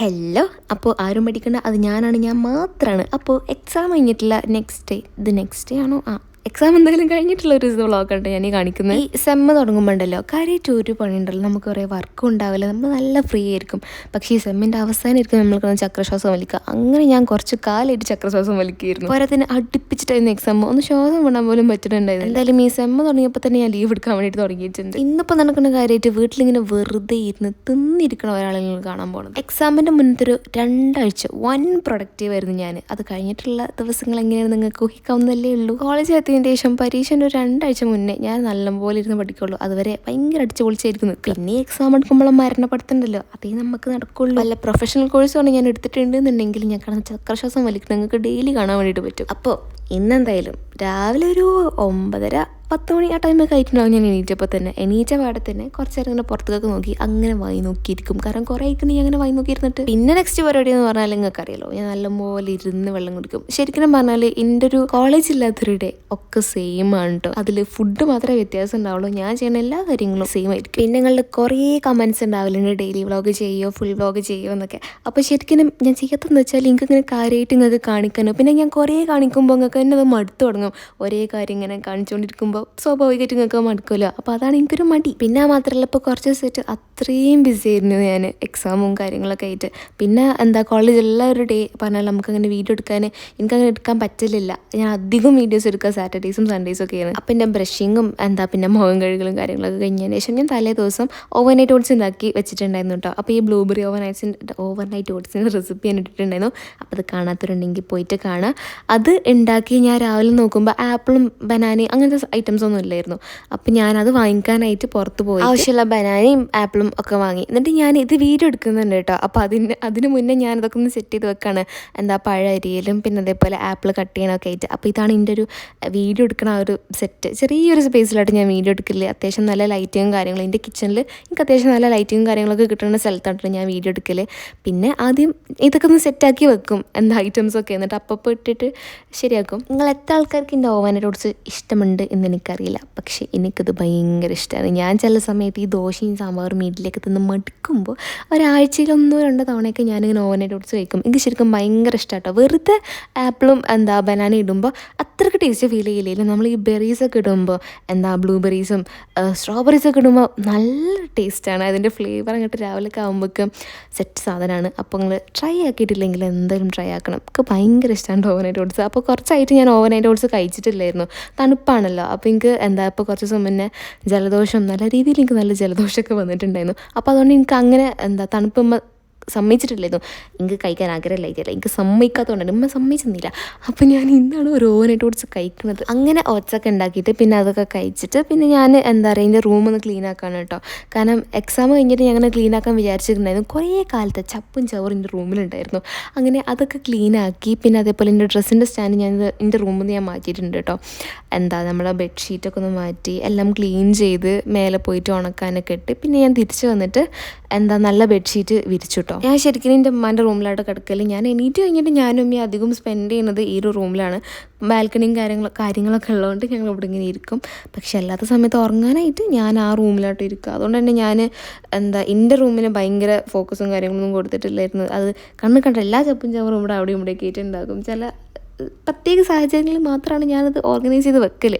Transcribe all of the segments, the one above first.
Hello അപ്പോൾ ആരും പഠിക്കണ്ട. അത് ഞാനാണ് ഞാൻ മാത്രമാണ് അപ്പോൾ എക്സാം കഴിഞ്ഞിട്ടില്ല. നെക്സ്റ്റ് ഡേ ഇത് നെക്സ്റ്റ് ഡേ ആണോ? ആ. എക്സാം എന്തായാലും കഴിഞ്ഞിട്ടുള്ള ഒരു വ്ളോഗാണ് ഞാൻ ഈ കാണിക്കുന്നത് ഈ സെമ്മ് തുടങ്ങുമ്പോണ്ടല്ലോ കാര്യമായിട്ട് ഒരു പണിയുണ്ടല്ലോ. നമുക്ക് കുറേ വർക്കും ഉണ്ടാവില്ല. നമ്മൾ നല്ല ഫ്രീ ആയിരിക്കും. പക്ഷേ ഈ സെമ്മിന്റെ അവസാനമായിരിക്കും നമ്മൾക്ക് ചക്രശ്വാസം വലിക്കുക. അങ്ങനെ ഞാൻ കുറച്ച് കാലമായിട്ട് ചക്രശ്വാസം വലിക്കുകയായിരുന്നു. പോരാത്തിന് അടുപ്പിച്ചിട്ടായിരുന്നു എക്സാം ഒന്ന് ശ്വാസം വിടാൻ പോലും പറ്റുന്നുണ്ടായിരുന്നു എന്തായാലും ഈ സെമ്മ് തുടങ്ങിയപ്പോൾ തന്നെ ഞാൻ ലീവ് എടുക്കാൻ വേണ്ടിയിട്ട് തുടങ്ങിയിട്ടുണ്ട്. ഇന്നിപ്പോൾ നടക്കുന്ന കാര്യമായിട്ട് വീട്ടിലിങ്ങനെ വെറുതെ ഇരുന്ന് തിന്നിരിക്കണ ഒരാളെ കാണാൻ പോകണം എക്സാമിന്റെ മുന്നത്തെ ഒരു രണ്ടാഴ്ച വൺ പ്രൊഡക്റ്റീവ് ആയിരുന്നു ഞാൻ. അത് കഴിഞ്ഞിട്ടുള്ള ദിവസങ്ങൾ എങ്ങനെയാണ് നിങ്ങൾക്ക് ഊഹിക്കാവുന്നതല്ലേ ഉള്ളൂ. കോളേജിൽ എത്തിയതിന് ശേഷം പരീക്ഷന്റെ ഒരു രണ്ടാഴ്ച മുന്നേ ഞാൻ നല്ലപോലെ ഇരുന്ന് പഠിക്കുള്ളൂ. അതുവരെ ഭയങ്കര അടിച്ചു പൊളിച്ചായിരിക്കുന്നു പിന്നെ എക്സാം എടുക്കുമ്പോൾ മരണപ്പെടുത്തണ്ടല്ലോ അതേ നമുക്ക് നടക്കുള്ളൂ. അല്ല പ്രൊഫഷണൽ കോഴ്സാണ് ഞാൻ എടുത്തിട്ടുണ്ടെന്നുണ്ടെങ്കിൽ ഞാൻ കാണാൻ ചക്രശ്വാസം വലിക്കുന്നത് നിങ്ങൾക്ക് ഡെയിലി കാണാൻ വേണ്ടിയിട്ട് പറ്റും. അപ്പോൾ ഇന്നെന്തായാലും രാവിലെ ഒരു ഒമ്പതര പത്ത് മണി ആ ടൈമൊക്കെ ആയിട്ടുണ്ടാവും ഞാൻ എണീറ്റപ്പോൾ തന്നെ. എണീറ്റ പാടെ തന്നെ കുറച്ച് നേരം ഇങ്ങനെ പുറത്തേക്ക് നോക്കി അങ്ങനെ വായി നോക്കിയിരിക്കും. കാരണം കുറേ നീ അങ്ങനെ വായി നോക്കിയിരുന്നിട്ട്. പിന്നെ നെക്സ്റ്റ് പരിപാടി എന്ന് പറഞ്ഞാൽ നിങ്ങൾക്ക് അറിയാലോ ഞാൻ നല്ലപോലെ ഇരുന്ന് വെള്ളം കുടിക്കും. ശരിക്കും പറഞ്ഞാൽ എന്റെ ഒരു കോളേജ് ഇല്ലാത്തൊരു ഡേ ഒക്കെ സെയിം ആണ് കേട്ടോ അതിൽ ഫുഡ് മാത്രമേ വ്യത്യാസം ഉണ്ടാവുള്ളൂ. ഞാൻ ചെയ്യുന്ന എല്ലാ കാര്യങ്ങളും സെയിം ആയിരിക്കും. പിന്നെ നിങ്ങളുടെ കുറേ കമൻസ് ഉണ്ടാവില്ലുണ്ട് ഡെയിലി വ്ളോഗ് ചെയ്യോ ഫുൾ വ്ളോഗ് ചെയ്യോ എന്നൊക്കെ. അപ്പോൾ ശരിക്കും ഞാൻ ചെയ്യാത്തതെന്ന് വെച്ചാൽ നിങ്ങൾക്ക് ഇങ്ങനെ കാര്യമായിട്ട് നിങ്ങൾക്ക് കാണിക്കാനോ. പിന്നെ ഞാൻ കുറേ കാണിക്കുമ്പോൾ നിങ്ങൾക്ക് തന്നെ അത് മടുത്തു തുടങ്ങും. ഒരേ കാര്യം ഇങ്ങനെ കാണിച്ചുകൊണ്ടിരിക്കുമ്പോൾ സ്വാഭാവികമായിട്ട് നിങ്ങൾക്ക് മടുക്കുമല്ലോ അപ്പോൾ അതാണ് എനിക്കൊരു മടി. പിന്നെ മാത്രമല്ല ഇപ്പോൾ കുറച്ച് ദിവസമായിട്ട് അത്രയും ബിസി ആയിരുന്നു ഞാൻ എക്സാമും കാര്യങ്ങളൊക്കെ ആയിട്ട്. പിന്നെ എന്താ കോളേജിലുള്ള ഒരു ഡേ പറഞ്ഞാൽ നമുക്കങ്ങനെ വീഡിയോ എടുക്കാൻ എനിക്കങ്ങനെ എടുക്കാൻ പറ്റില്ല ഞാൻ അധികം വീഡിയോസ് എടുക്കുക സാറ്റർഡേയ്സും സൺഡേയ്സും ഒക്കെയാണ്. അപ്പം എന്റെ ബ്രഷിങ്ങും എന്താ പിന്നെ മുഖം കഴുകലും കാര്യങ്ങളൊക്കെ കഴിഞ്ഞതിന് ശേഷം ഞാൻ തലേ ദിവസം ഓവർനൈറ്റ് ഓട്സ് ഉണ്ടാക്കി വെച്ചിട്ടുണ്ടായിരുന്നു കേട്ടോ. അപ്പോൾ ഈ ബ്ലൂബെറി ഓവർ നൈറ്റ്സിന്റെ ഓവർ നൈറ്റ് ഓട്സിന്റെ റെസിപ്പി ഞാൻ ഇട്ടിട്ടുണ്ടായിരുന്നു. അപ്പോൾ അത് കാണാത്തവരുണ്ടെങ്കിൽ പോയിട്ട് കാണാം. അത് ഉണ്ടാക്കി ഞാൻ രാവിലെ നോക്കുമ്പോൾ ആപ്പിളും ബനാനയും അങ്ങനത്തെ ഐറ്റംസ് ഒന്നും ഇല്ലായിരുന്നു. അപ്പം ഞാനത് വാങ്ങിക്കാനായിട്ട് പുറത്ത് പോയി ആവശ്യമുള്ള ബനാനയും ആപ്പിളും ഒക്കെ വാങ്ങി. എന്നിട്ട് ഞാൻ ഇത് വീഡിയോ എടുക്കുന്നുണ്ട് കേട്ടോ. അപ്പോൾ അതിന് അതിന് മുന്നേ ഞാൻ ഇതൊക്കെ ഒന്ന് സെറ്റ് ചെയ്ത് വെക്കാണ്. എന്താ പഴ അരിയലും പിന്നെ അതേപോലെ ആപ്പിൾ കട്ട് ചെയ്യണമൊക്കെ ആയിട്ട്. അപ്പോൾ ഇതാണ് എന്റെ ഒരു വീഡിയോ എടുക്കണ ആ ഒരു സെറ്റ് ചെറിയൊരു സ്പേസിലായിട്ട് ഞാൻ വീഡിയോ എടുക്കില്ല. അത്യാവശ്യം നല്ല ലൈറ്റിങ്ങും കാര്യങ്ങളും. എന്റെ കിച്ചണിൽ എനിക്ക് അത്യാവശ്യം നല്ല ലൈറ്റിങ്ങും കാര്യങ്ങളൊക്കെ കിട്ടുന്ന സ്ഥലത്താണ് ഞാൻ വീഡിയോ എടുക്കൽ പിന്നെ ആദ്യം ഇതൊക്കെ ഒന്ന് സെറ്റാക്കി വെക്കും. എന്താ ഐറ്റംസൊക്കെ എന്നിട്ട് അപ്പപ്പോൾ ഇട്ടിട്ട് ശരിയാക്കും. നിങ്ങൾ എത്ര ആൾക്കാർക്ക് എന്റെ ഓവനെ കുറിച്ച് ഇഷ്ടമുണ്ട് എന്ന് എനിക്കറിയില്ല. പക്ഷേ എനിക്കത് ഭയങ്കര ഇഷ്ടമാണ് ഞാൻ ചില സമയത്ത് ഈ ദോശയും സാമ്പാറും മീറ്റിലേക്ക് തിന്ന് മടുക്കുമ്പോൾ ഒരാഴ്ചയിൽ ഒന്നോ രണ്ടോ തവണയൊക്കെ ഞാനിങ്ങനെ ഓവനായിട്ട് ഒടിച്ച് കഴിക്കും. എനിക്ക് ശരിക്കും ഭയങ്കര ഇഷ്ടമാട്ടോ വെറുതെ ആപ്പിളും എന്താ ബനാന ഇടുമ്പോൾ അത്രയ്ക്ക് ടേസ്റ്റ് ഫീൽ ചെയ്യില്ല നമ്മൾ ഈ ബെറീസൊക്കെ ഇടുമ്പോൾ എന്താ ബ്ലൂബെറീസും സ്ട്രോബെറീസൊക്കെ ഇടുമ്പോൾ നല്ല ടേസ്റ്റാണ്. അതിന്റെ ഫ്ലേവർ അങ്ങോട്ട് രാവിലെ ആകുമ്പോഴേക്കും സെറ്റ് സാധനമാണ് അപ്പോൾ നിങ്ങൾ ട്രൈ ആക്കിയിട്ടില്ലെങ്കിൽ എന്തായാലും ട്രൈ ആക്കണം. എനിക്ക് ഭയങ്കര ഇഷ്ടമാണ് ഓവനായിട്ട് ഓട്സ്. അപ്പോൾ കുറച്ചായിട്ട് ഞാൻ ഓവനായിട്ട് ഓട്സ് കഴിച്ചിട്ടില്ലായിരുന്നു. തണുപ്പാണല്ലോ. അപ്പോൾ എനിക്ക് എന്താ ഇപ്പോൾ കുറച്ച് ദിവസം മുന്നേ ജലദോഷം നല്ല രീതിയിൽ എനിക്ക് നല്ല ജലദോഷമൊക്കെ വന്നിട്ടുണ്ടായിരുന്നു. അപ്പോൾ അതുകൊണ്ട് എനിക്ക് അങ്ങനെ എന്താ തണുപ്പുമ്പോൾ സമ്മതിച്ചിട്ടില്ലായിരുന്നു. എനിക്ക് കഴിക്കാൻ ആഗ്രഹമില്ലായിട്ടില്ല എനിക്ക് സമ്മതിക്കാത്തതുകൊണ്ടാണ് ഉമ്മ സമ്മതിച്ചെന്നില്ല അപ്പം ഞാൻ ഇന്നാണ് ഒരു ഓവനായിട്ട് കുറച്ച് കഴിക്കുന്നത്. അങ്ങനെ ഒച്ചൊക്കെ ഉണ്ടാക്കിയിട്ട് പിന്നെ അതൊക്കെ കഴിച്ചിട്ട് പിന്നെ ഞാൻ എന്താ പറയുക എന്റെ റൂമൊന്ന് ക്ലീൻ ആക്കാണ് കേട്ടോ. കാരണം എക്സാം കഴിഞ്ഞിട്ട് ഞാൻ അങ്ങനെ ക്ലീൻ ആക്കാൻ വിചാരിച്ചിട്ടുണ്ടായിരുന്നു. കുറേ കാലത്തെ ചപ്പും ചവറും എന്റെ റൂമിലുണ്ടായിരുന്നു അങ്ങനെ അതൊക്കെ ക്ലീൻ ആക്കി പിന്നെ അതേപോലെ എന്റെ ഡ്രസ്സിന്റെ സ്റ്റാൻഡ് ഞാൻ എന്റെ റൂമിൽ നിന്ന് ഞാൻ മാറ്റിയിട്ടുണ്ട് കേട്ടോ. എന്താ നമ്മളെ ബെഡ്ഷീറ്റൊക്കെ ഒന്ന് മാറ്റി എല്ലാം ക്ലീൻ ചെയ്ത് മേലെ പോയിട്ട് ഉണക്കാനൊക്കെ ഇട്ട് പിന്നെ ഞാൻ തിരിച്ച് വന്നിട്ട് എന്താ നല്ല ബെഡ്ഷീറ്റ് വിരിച്ചു കേട്ടോ. ഞാൻ ശരിക്കും എന്റെ ഉമ്മാന്റെ റൂമിലായിട്ട് കിടക്കൽ. ഞാൻ എണീറ്റ് കഴിഞ്ഞിട്ട് ഞാനും ഉമ്മയും അധികം സ്പെൻഡ് ചെയ്യുന്നത് ഈ ഒരു റൂമിലാണ്. ബാൽക്കണിയും കാര്യങ്ങളും കാര്യങ്ങളൊക്കെ ഉള്ളതുകൊണ്ട് ഞങ്ങൾ ഇവിടെ ഇങ്ങനെ ഇരിക്കും. പക്ഷെ അല്ലാത്ത സമയത്ത് ഉറങ്ങാനായിട്ട് ഞാൻ ആ റൂമിലായിട്ട് ഇരിക്കുക അതുകൊണ്ട് തന്നെ ഞാൻ എന്താ എന്റെ റൂമിന് ഭയങ്കര ഫോക്കസും കാര്യങ്ങളൊന്നും കൊടുത്തിട്ടില്ലായിരുന്നു. അത് കണ്ണ് കണ്ട എല്ലാ ചപ്പും ചവറും ഇവിടെ അവിടെ ഇവിടെ കയറ്റുണ്ടാകും ചില പ്രത്യേക സാഹചര്യങ്ങളിൽ മാത്രമാണ് ഞാനത് ഓർഗനൈസ് ചെയ്ത് വെക്കൽ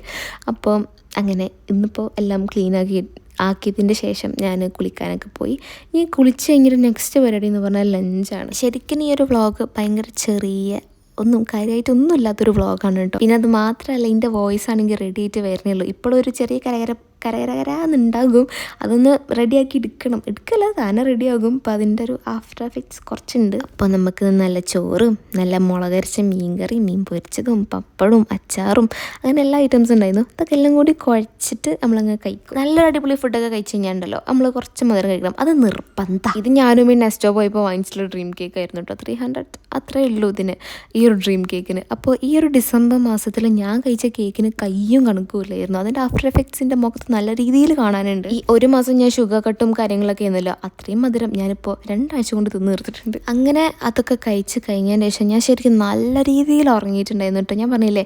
അപ്പം അങ്ങനെ ഇന്നിപ്പോൾ എല്ലാം ക്ലീനാക്കി ആക്കിയതിന്റെ ശേഷം ഞാൻ കുളിക്കാനൊക്കെ പോയി. ഇനി കുളിച്ച് കഴിഞ്ഞിട്ട് നെക്സ്റ്റ് പരിപാടി എന്ന് പറഞ്ഞാൽ ലഞ്ചാണ്. ശരിക്കും ഈ ഒരു വ്ളോഗ് ഭയങ്കര ചെറിയ ഒന്നും കാര്യമായിട്ടൊന്നും ഇല്ലാത്തൊരു വ്ളോഗാണ് കേട്ടോ. പിന്നെ അത് മാത്രമല്ല എന്റെ വോയിസ് ആണെങ്കിൽ റെഡി ആയിട്ട് വരുന്നേ ഉള്ളൂ. ഇപ്പോഴൊരു ചെറിയ കരകര കരകരകരാന്നുണ്ടാകും അതൊന്ന് റെഡിയാക്കി എടുക്കണം. എടുക്കല്ല താനെ റെഡിയാകും അപ്പോൾ അതിന്റെ ഒരു ആഫ്റ്റർ എഫക്ട്സ് കുറച്ചുണ്ട്. അപ്പോൾ നമുക്ക് നല്ല ചോറും നല്ല മുളകരച്ച മീൻകറി മീൻ പൊരിച്ചതും പപ്പടും അച്ചാറും അങ്ങനെ എല്ലാ ഐറ്റംസും ഉണ്ടായിരുന്നു. അതൊക്കെ എല്ലാം കൂടി കുഴച്ചിട്ട് നമ്മളങ്ങ് കഴിക്കും. നല്ലൊരു അടിപൊളി ഫുഡൊക്കെ കഴിച്ച് കഴിഞ്ഞാൽ ഉണ്ടല്ലോ നമ്മൾ കുറച്ച് മധുരം കഴിക്കണം. അത് നിർബന്ധം. ഇത് ഞാനും ഈ നെസ്റ്റോ പോയപ്പോൾ വാങ്ങിച്ചിട്ടുള്ള ഡ്രീം കേക്ക് ആയിരുന്നു കേട്ടോ ത്രീ ഹൺഡ്രഡ് അത്രേ ഉള്ളൂ ഇതിന് ഈ ഒരു ഡ്രീം കേക്കിന് അപ്പോൾ ഈ ഒരു ഡിസംബർ മാസത്തിൽ ഞാൻ കഴിച്ച കേക്കിന് കയ്യും കണക്കുമില്ലായിരുന്നു അതിന്റെ ആഫ്റ്റർ എഫക്ട്സിന്റെ മുഖത്ത് നല്ല രീതിയിൽ കാണാനുണ്ട്. ഈ ഒരു മാസം ഞാൻ ഷുഗർ കട്ടും കാര്യങ്ങളൊക്കെ ആയിരുന്നല്ലോ അത്രയും മധുരം ഞാനിപ്പോൾ രണ്ടാഴ്ച കൊണ്ട് തിന്ന് തീർത്തിട്ടുണ്ട്. അങ്ങനെ അതൊക്കെ കഴിച്ച് കഴിഞ്ഞതിന് ശേഷം ഞാൻ ശരിക്കും നല്ല രീതിയിൽ ഉറങ്ങിയിട്ടുണ്ടായിരുന്നു കേട്ടോ. ഞാൻ പറഞ്ഞില്ലേ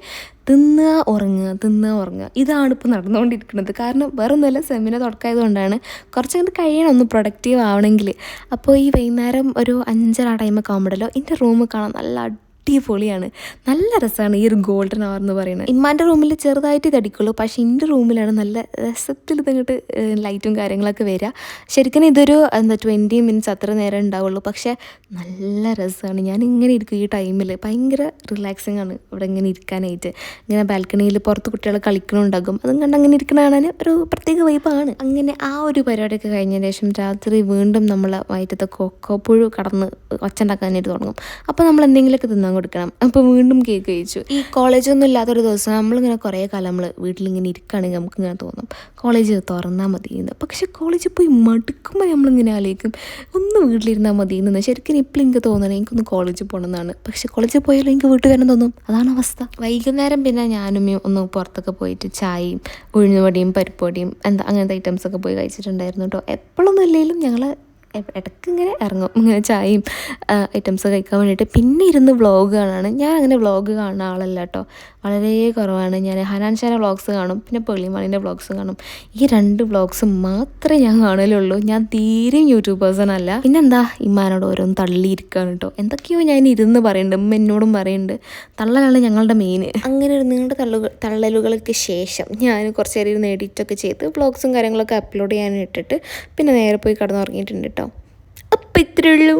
തിന്നുക ഉറങ്ങുക തിന്നുക ഉറങ്ങുക. ഇതാണ് ഇപ്പോൾ നടന്നുകൊണ്ടിരിക്കുന്നത്. കാരണം വേറെ ഒന്നുമല്ല സെമിനാർ തുടക്കമായത് കൊണ്ടാണ് കുറച്ച് കണ്ട് കഴിയണം ഒന്ന് പ്രൊഡക്റ്റീവ് ആവണമെങ്കിൽ അപ്പോൾ ഈ വൈകുന്നേരം ഒരു അഞ്ചര ടൈമൊക്കെ ആകുമ്പോഴല്ലോ എന്റെ റൂം കാണാൻ നല്ല അടിപൊളിയാണ്. നല്ല രസമാണ് ഈ ഒരു ഗോൾഡൻ അവർ എന്ന് പറയുന്നത്. ഇമ്മാന്റെ റൂമിൽ ചെറുതായിട്ട് തടിക്കുള്ളൂ പക്ഷേ എന്റെ റൂമിലാണ് നല്ല രസത്തിൽ ഇതിങ്ങോട്ട് ലൈറ്റും കാര്യങ്ങളൊക്കെ വരിക ശരിക്കും ഇതൊരു എന്താ ട്വന്റി മിനിറ്റ്സ് അത്ര നേരം ഉണ്ടാവുള്ളൂ പക്ഷേ നല്ല രസമാണ് ഞാൻ ഇങ്ങനെ ഇരിക്കും ഈ ടൈമിൽ ഭയങ്കര റിലാക്സിങ് ആണ് ഇവിടെ ഇങ്ങനെ ഇരിക്കാനായിട്ട്. ഇങ്ങനെ ബാൽക്കണിയിൽ പുറത്ത് കുട്ടികൾ കളിക്കണുണ്ടാകും അതും കണ്ട് അങ്ങനെ ഇരിക്കണ ഒരു പ്രത്യേക വൈബാണ് അങ്ങനെ ആ ഒരു പരിപാടിയൊക്കെ കഴിഞ്ഞതിന് ശേഷം രാത്രി വീണ്ടും നമ്മൾ വയറ്റത്തെ കൊക്കോപ്പുഴു കടന്ന് ഒച്ചുണ്ടാക്കാനായിട്ട് തുടങ്ങും. അപ്പോൾ നമ്മൾ എന്തെങ്കിലുമൊക്കെ തിന്നാൻ കൊടുക്കണം. അപ്പോൾ വീണ്ടും കേക്ക് കഴിച്ചു. ഈ കോളേജൊന്നും ഇല്ലാത്തൊരു ദിവസം നമ്മളിങ്ങനെ കുറേ കാലം നമ്മൾ വീട്ടിലിങ്ങനെ ഇരിക്കുകയാണെങ്കിൽ നമുക്ക് ഇങ്ങനെ തോന്നും. കോളേജ് തുറന്നാൽ മതി എന്ന് പക്ഷെ കോളേജിൽ പോയി മടുക്കുമ്പോൾ നമ്മളിങ്ങനെ ആലോചിക്കും. ഒന്ന് വീട്ടിലിരുന്നാൽ മതി എന്ന് ശരിക്കും ഇപ്പോൾ എനിക്ക് തോന്നണേ എനിക്കൊന്ന് കോളേജിൽ പോകണമെന്നാണ് പക്ഷെ കോളേജിൽ പോയാലും എനിക്ക് വീട്ടിൽ വരണം തോന്നും. അതാണ് അവസ്ഥ. വൈകുന്നേരം പിന്നെ ഞാനും ഒന്ന് പുറത്തൊക്കെ പോയിട്ട് ചായയും ഉഴുന്നുവടിയും പരിപ്പൊടിയും എന്താ അങ്ങനത്തെ ഐറ്റംസൊക്കെ പോയി കഴിച്ചിട്ടുണ്ടായിരുന്നു കേട്ടോ എപ്പോഴൊന്നും ഇല്ലെങ്കിലും ഞങ്ങൾ ഇടയ്ക്ക് ഇങ്ങനെ ഇറങ്ങും. ഇങ്ങനെ ചായയും ഐറ്റംസ് കഴിക്കാൻ വേണ്ടിയിട്ട്. പിന്നെ ഇരുന്ന് വ്ളോഗ് കാണാണ്. ഞാൻ അങ്ങനെ വ്ളോഗ് കാണുന്ന ആളല്ല കേട്ടോ വളരെ കുറവാണ്. ഞാൻ ഹനാൻ ഷാന വ്ളോഗ്സ് കാണും. പിന്നെ പേളിമാണിന്റെ വ്ളോഗ്സ് കാണും. ഈ രണ്ട് വ്ളോഗ്സ് മാത്രമേ ഞാൻ കാണലുള്ളൂ. ഞാൻ തീരെയും യൂട്യൂബ് പേഴ്സൺ അല്ല. പിന്നെന്താ? ഇമ്മാനോട് ഓരോന്ന് തള്ളിയിരിക്കുകയാണ് കേട്ടോ എന്തൊക്കെയോ ഞാൻ ഇരുന്ന് പറയുന്നുണ്ട് ഉമ്മ എന്നോടും പറയുന്നുണ്ട് തള്ളലാണ് ഞങ്ങളുടെ മെയിൻ അങ്ങനെ ഒരു നീണ്ട തള്ളുകൾ തള്ളലുകൾക്ക് ശേഷം ഞാൻ കുറച്ച് നേരം ഇരുന്ന് എഡിറ്റൊക്കെ ചെയ്ത് വ്ളോഗ്സും കാര്യങ്ങളൊക്കെ അപ്ലോഡ് ചെയ്യാൻ ഇട്ടിട്ട് പിന്നെ നേരെ പോയി കടന്നുറങ്ങിയിട്ടുണ്ട് കേട്ടോ അപ്പം ഇത്രയേ ഉള്ളൂ